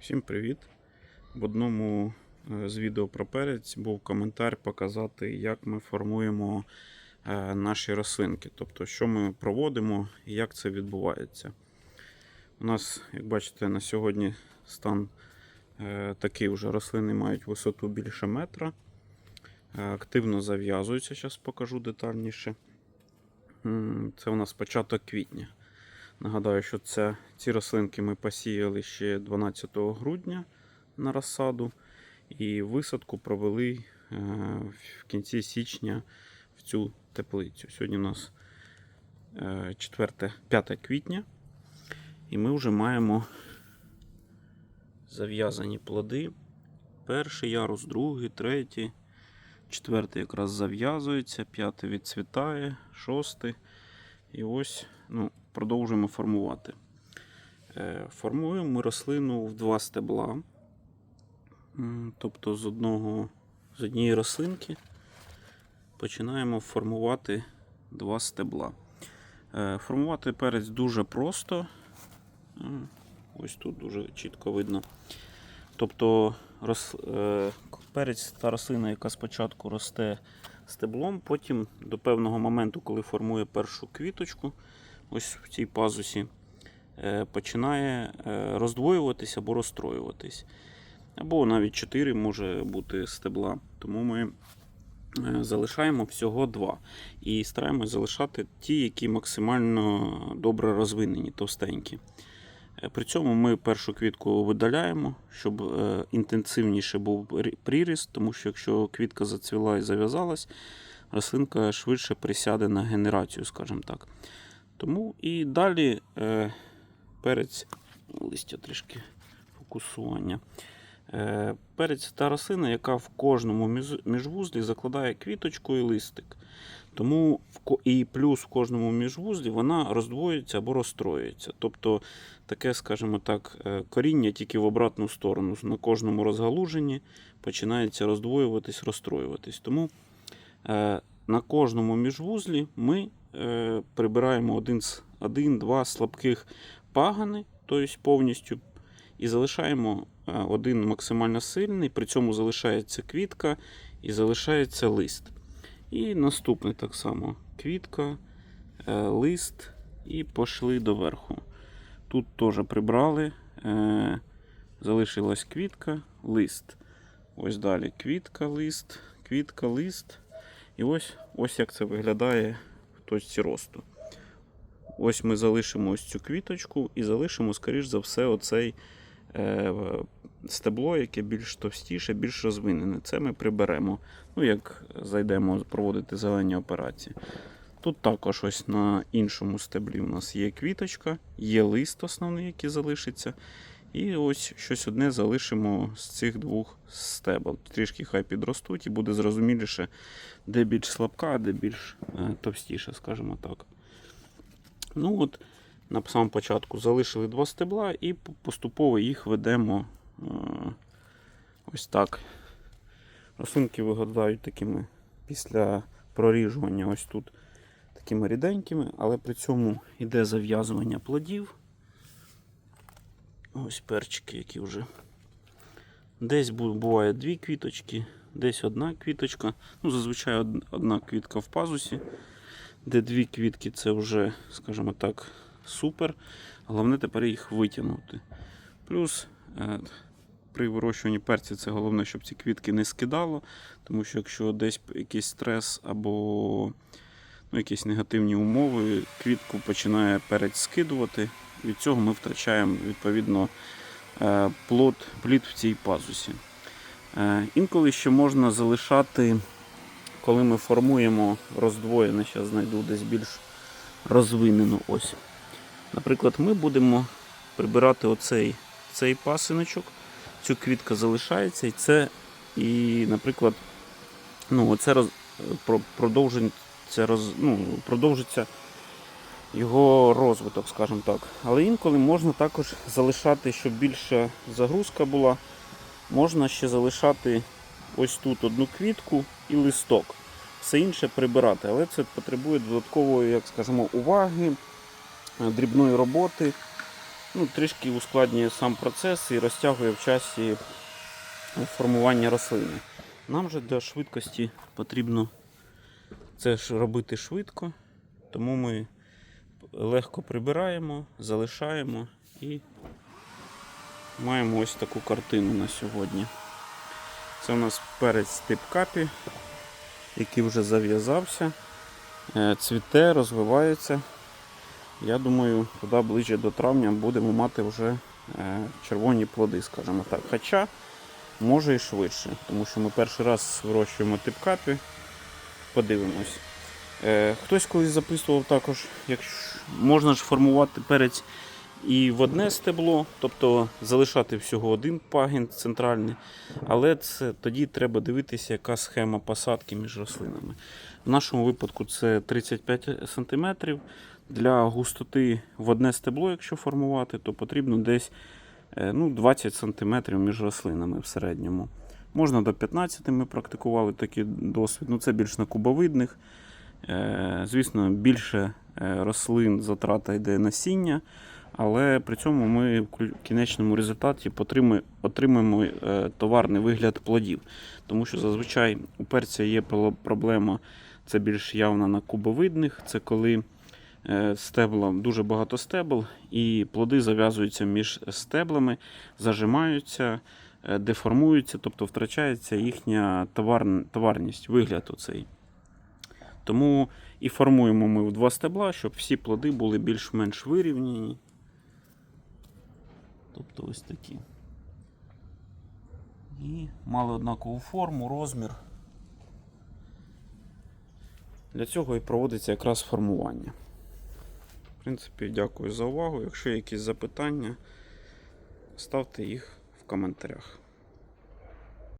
Всім привіт! В одному е, з відео про перець був коментар показати, як ми формуємо е, наші рослинки, тобто, що ми проводимо і як це відбувається. У нас, як бачите, на сьогодні стан е, такий вже рослини мають висоту більше метра. Активно зав'язуються, зараз покажу детальніше. Це у нас початок квітня. Нагадаю, що це, ці рослинки ми посіяли ще 12 грудня на розсаду, і висадку провели е, в кінці січня в цю теплицю. Сьогодні у нас е, 4, 5 квітня, і ми вже маємо зав'язані плоди. Перший ярус, другий, третій, четвертий якраз зав'язується, п'ятий відцвітає, шостий. І ось ну, продовжуємо формувати. Е, Формуємо ми рослину в два стебла. Тобто з, одного, з однієї рослинки починаємо формувати два стебла. Е, Формувати перець дуже просто. Ось тут дуже чітко видно. Тобто рос, е, перець та рослина, яка спочатку росте стеблом, потім до певного моменту, коли формує першу квіточку, ось в цій пазусі, е, починає е, роздвоюватись або розстроюватись. Або навіть 4 може бути стебла. Тому ми е, залишаємо всього два. І стараємось залишати ті, які максимально добре розвинені, товстенькі. При цьому ми першу квітку видаляємо, щоб інтенсивніше був рі- приріст, тому що якщо квітка зацвіла і зав'язалась, рослинка швидше присяде на генерацію, скажімо так. Тому і далі е, перець, листя трішки фокусування. Е, перець та рослина, яка в кожному міжвузлі закладає квіточку і листик. Тому і плюс в кожному міжвузлі вона роздвоюється або розстроюється. Тобто таке, скажімо так, е, коріння тільки в обратну сторону. На кожному розгалуженні починається роздвоюватись, розстроюватись. Тому е, на кожному міжвузлі ми прибираємо один, с- один-два слабких пагани, тобто повністю, і залишаємо е, один максимально сильний, при цьому залишається квітка і залишається лист. І наступний так само квітка, е, лист і пішли доверху. Тут теж прибрали, е, залишилась квітка, лист. Ось далі квітка, лист, квітка, лист. І ось, ось як це виглядає точці росту. Ось ми залишимо ось цю квіточку і залишимо, скоріш за все, оцей е, стебло, яке більш товстіше, більш розвинене. Це ми приберемо. Ну, як зайдемо проводити зелені операції. Тут також ось на іншому стеблі у нас є квіточка, є лист основний, який залишиться. І ось щось одне залишимо з цих двох стебел. Трішки хай підростуть і буде зрозуміліше, де більш слабка, де більш е, товстіша, скажімо так. Ну от, на самому початку залишили два стебла і поступово їх ведемо е, ось так. Рослинки виглядають такими після проріжування ось тут такими ріденькими, але при цьому йде зав'язування плодів. Ось перчики, які вже. Десь буває дві квіточки, десь одна квіточка. Ну, зазвичай одна квітка в пазусі, де дві квітки це вже, скажімо так, супер. Головне тепер їх витягнути. Плюс е, при вирощуванні перців це головне, щоб ці квітки не скидало, тому що якщо десь якийсь стрес або ну, якісь негативні умови, квітку починає перець скидувати. Від цього ми втрачаємо відповідно е, плод, плід в цій пазусі. Е, Інколи ще можна залишати, коли ми формуємо роздвоєне, зараз знайду десь більш розвинену ось. Наприклад, ми будемо прибирати оцей цей пасиночок, цю квітка залишається, і це, і, наприклад, ну, оце роз, про- продовжиться, роз, ну, продовжиться його розвиток, скажімо так. Але інколи можна також залишати, щоб більша загрузка була, можна ще залишати ось тут одну квітку і листок. Все інше прибирати, але це потребує додаткової, як скажемо, уваги, е, дрібної роботи. ну, трішки ускладнює сам процес і розтягує в часі формування рослини. Нам же для швидкості потрібно це ж робити швидко, тому ми легко прибираємо, залишаємо і маємо ось таку картину на сьогодні. Це у нас перець тип капі, який вже зав'язався, е, цвіте, розвивається. Я думаю, туди ближче до травня будемо мати вже е, червоні плоди, скажімо так. Хоча може і швидше, тому що ми перший раз вирощуємо тип капі. Подивимось. Е, Хтось колись записував також, якщо можна ж формувати перець і в одне стебло, тобто залишати всього один пагін центральний, але це тоді треба дивитися, яка схема посадки між рослинами. В нашому випадку це 35 см. Для густоти в одне стебло, якщо формувати, то потрібно десь е, ну, 20 см між рослинами в середньому. Можна до 15 ми практикували такий досвід. Ну, це більш на кубовидних. Е, Звісно, більше е, рослин затрата йде насіння, але при цьому ми в кінечному результаті отримуємо е, товарний вигляд плодів. Тому що зазвичай у перця є проблема, це більш явна на кубовидних, це коли стебла, дуже багато стебл, і плоди зав'язуються між стеблами, зажимаються, деформуються, тобто втрачається їхня товар, товарність, вигляд оцей. Тому і формуємо ми в два стебла, щоб всі плоди були більш-менш вирівняні. Тобто ось такі. І мали однакову форму, розмір. Для цього і проводиться якраз формування. В принципі, дякую за увагу. Якщо є якісь запитання, ставте їх в коментарях.